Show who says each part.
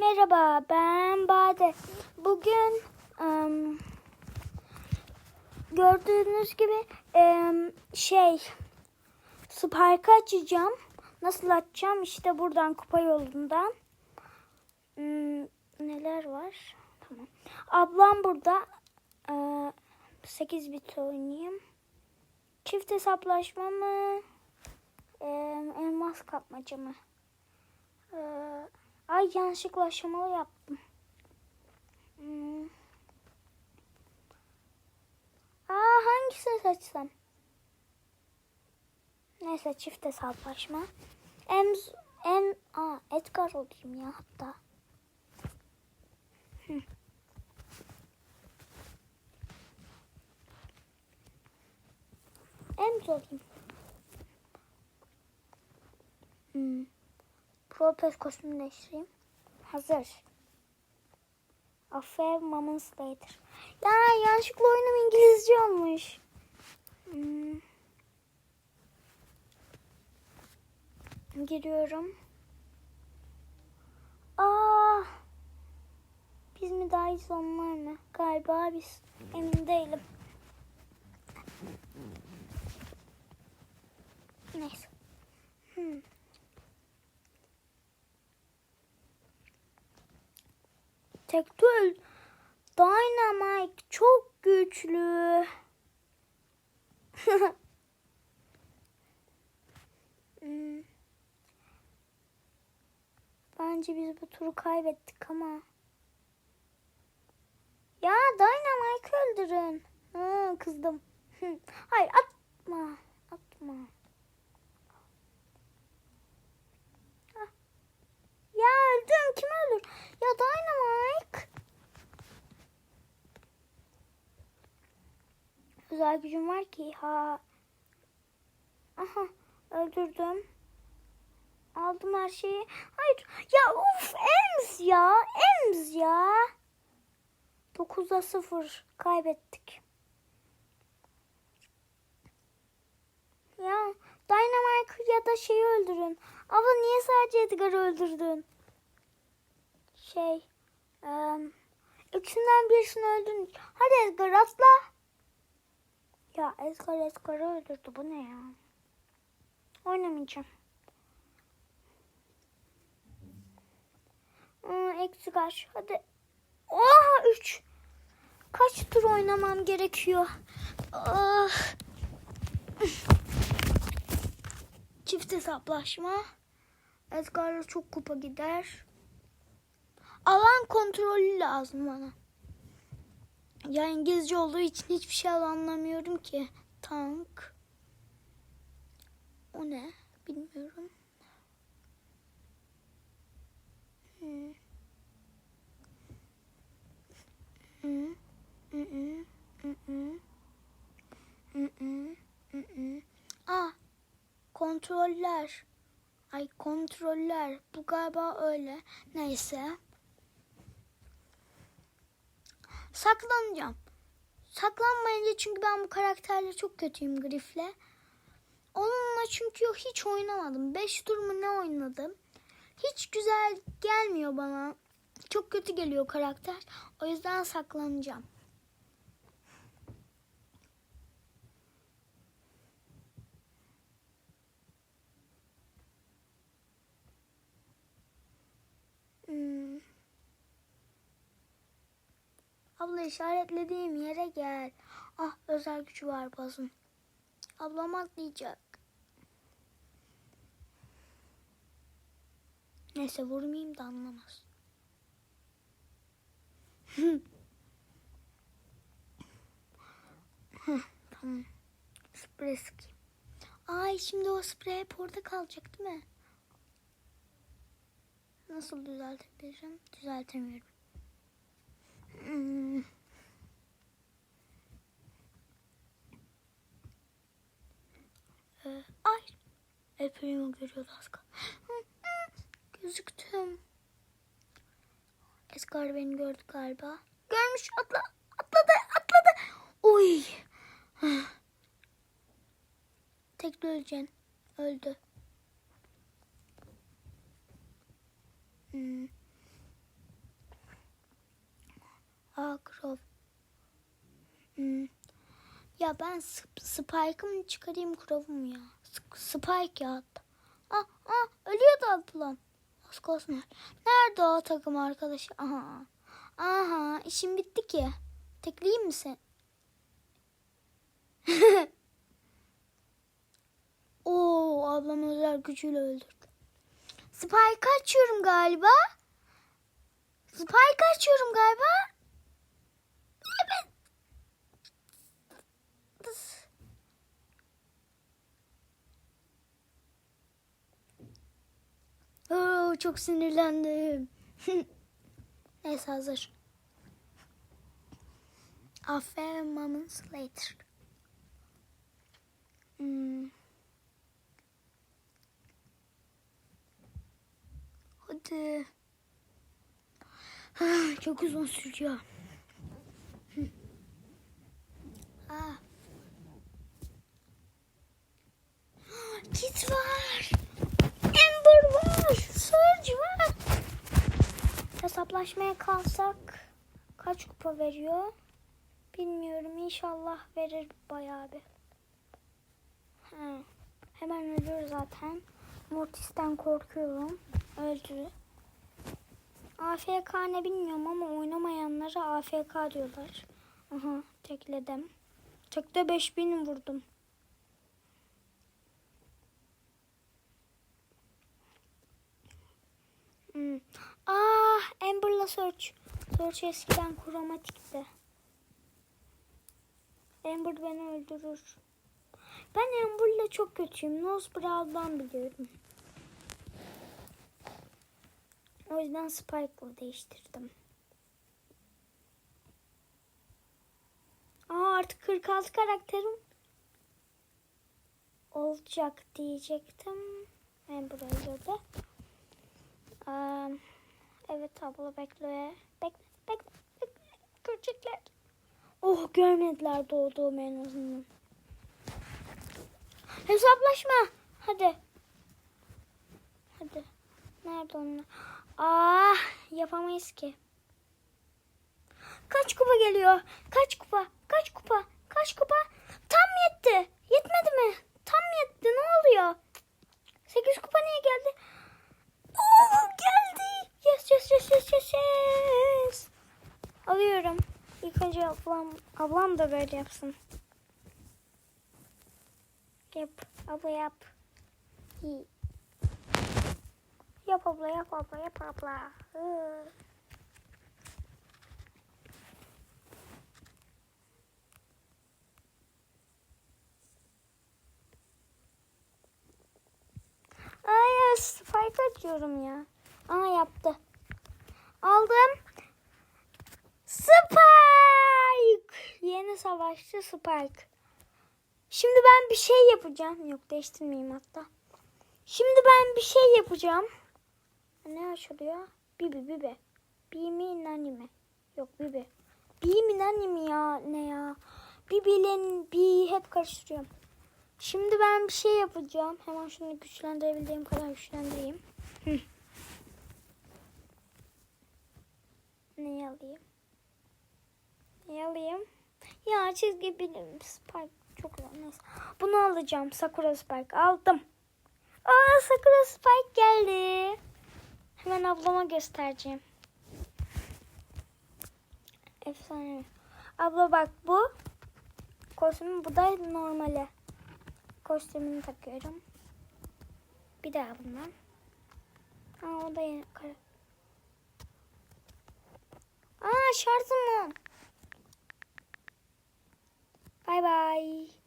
Speaker 1: Merhaba ben Bade. Bugün em, gördüğünüz gibi em, şey Spike'ı açacağım. Nasıl açacağım? İşte buradan kupa yolundan. Hmm, neler var? Tamam. Ablam burada. Ee, 8 bit oynayayım. Çift hesaplaşma mı? Ee, elmas kapmaca mı? Ee, ay yanlışlıkla aşamalı yaptım. Hmm. Aa hangisini seçsem? Neyse çift hesaplaşma. En en aa Edgar olayım ya hatta. Hı. Emz olayım. Hmm. Protest kostümü değiştireyim. Hazır. Affair Mammon Slater. Ya yanlışlıkla oyunum İngilizce olmuş. Hmm. Giriyorum. Aa, biz mi daha iyi onlar mı? Galiba biz. Emin değilim. Neyse. Hmm. Tektöl Dynamite çok güçlü. Hmm. Bence biz bu turu kaybettik ama. Ya Dynamite öldürün. Ha, kızdım. Hayır atma. Atma. Ya öldüm. Kim öldür? Ya Dynamite. Özel gücüm var ki ha. Aha öldürdüm. Aldım her şeyi. Hayır. Ya uf Ems ya. Ems ya. 9'da 0 kaybettik. Ya Dynamite ya da şeyi öldürün. Ama niye sadece Edgar'ı öldürdün? Şey. Um, ikisinden birisini öldürdün. Hadi Edgar atla. Ya Edgar Edgar'ı öldürdü. Bu ne ya? Oynamayacağım. Aa, eksi kaç? Hadi. Oha 3. Kaç tur oynamam gerekiyor? Ah. Çift hesaplaşma. Edgar'la çok kupa gider. Alan kontrolü lazım bana. Ya İngilizce olduğu için hiçbir şey anlamıyorum ki. Tank. O ne? Bilmiyorum. Hmm. Hmm. Mm-mm. Mm-mm. Mm-mm. Mm-mm. Ah, kontroller. Ay kontroller. Bu galiba öyle. Neyse. Saklanacağım. Saklanmayınca çünkü ben bu karakterle çok kötüyüm Grif'le. Onunla çünkü hiç oynamadım. 5 tur mu ne oynadım. Hiç güzel gelmiyor bana. Çok kötü geliyor karakter. O yüzden saklanacağım. Hmm. Abla işaretlediğim yere gel. Ah özel gücü var bazın. Ablam atlayacak. Neyse vurmayayım da anlamaz. tamam. Sprey sıkayım. Ay şimdi o sprey hep orada kalacak değil mi? Nasıl düzeltebilirim? Düzeltemiyorum. Ay. Primo görüyordu az. Gözüktüm. Edgar beni gördü galiba. Görmüş atla, atladı atladı. Oy. Tek öleceksin. Öldü. Hmm. Crow. Hmm. Ya ben Sp- Spike'ımı çıkarayım Crow'um ya. Sp- Spike ya. Ah, ah ölüyordu ablam. Kalsın. Nerede o takım arkadaşı? Aha. Aha işim bitti ki. Tekleyeyim mi sen? Oo ablam özel gücüyle öldürdü. Spike açıyorum galiba. Spike açıyorum galiba. Evet. Tıs. Çok sinirlendim. Neyse hazır. Aferin moments later. Hmm. Hadi. Ah, Çok uzun sürüyor. Hı. Ah. Kit var. Ember var. Surge var. Hesaplaşmaya kalsak kaç kupa veriyor? Bilmiyorum. İnşallah verir bayağı bir. Ha. Hemen ölür zaten. Mortis'ten korkuyorum. Öldü. AFK ne bilmiyorum ama oynamayanlara AFK diyorlar. Aha tekledim. Tekte 5000 vurdum. Hmm. Ah Amber'la Search. Search eskiden kromatikti. Amber beni öldürür. Ben Amber'la çok kötüyüm. Nose Brawl'dan biliyorum. O yüzden Spike'la değiştirdim. Aa artık 46 karakterim olacak diyecektim. Amber öldürdü. Aa, evet abla bekle. Bekle, bekle, bekle. Görecekler. Oh görmediler doğduğum en azından. Hesaplaşma. Hadi. Hadi. Nerede onlar? Ah yapamayız ki. Kaç kupa geliyor? Kaç kupa? Kaç kupa? Kaç kupa? Tam yetti. Yetmedi mi? Tam yetti. Ne oluyor? 8 kupa niye geldi? Oo geldi. Yes yes yes yes yes yes. Alıyorum. Önce ablam, ablam da böyle yapsın. Yap. Abla yap. İyi. Yap abla yap abla yap abla. Hı. Ay spike açıyorum ya. Aa yaptı. Aldım. Spike. Yeni savaşçı Spike. Şimdi ben bir şey yapacağım. Yok değiştirmeyeyim hatta. Şimdi ben bir şey yapacağım. Ne açılıyor? Bibi bibi. Bimi nani mi? Yok bibi. Bimi nani mi ya? Ne ya? Bibi'yle bi hep karıştırıyorum. Şimdi ben bir şey yapacağım. Hemen şunu güçlendirebildiğim kadar güçlendireyim. Neyi alayım? Neyi alayım? Çizgi bilim Spike çok güzel. Bunu alacağım. Sakura Spike aldım. Aa Sakura Spike geldi. Hemen ablama göstereceğim. Efsane. Abla bak bu. Kostümü bu da normali. Kostümünü takıyorum. Bir daha bundan. Aa o da yeni. Aa şarjım mı? Bay bay.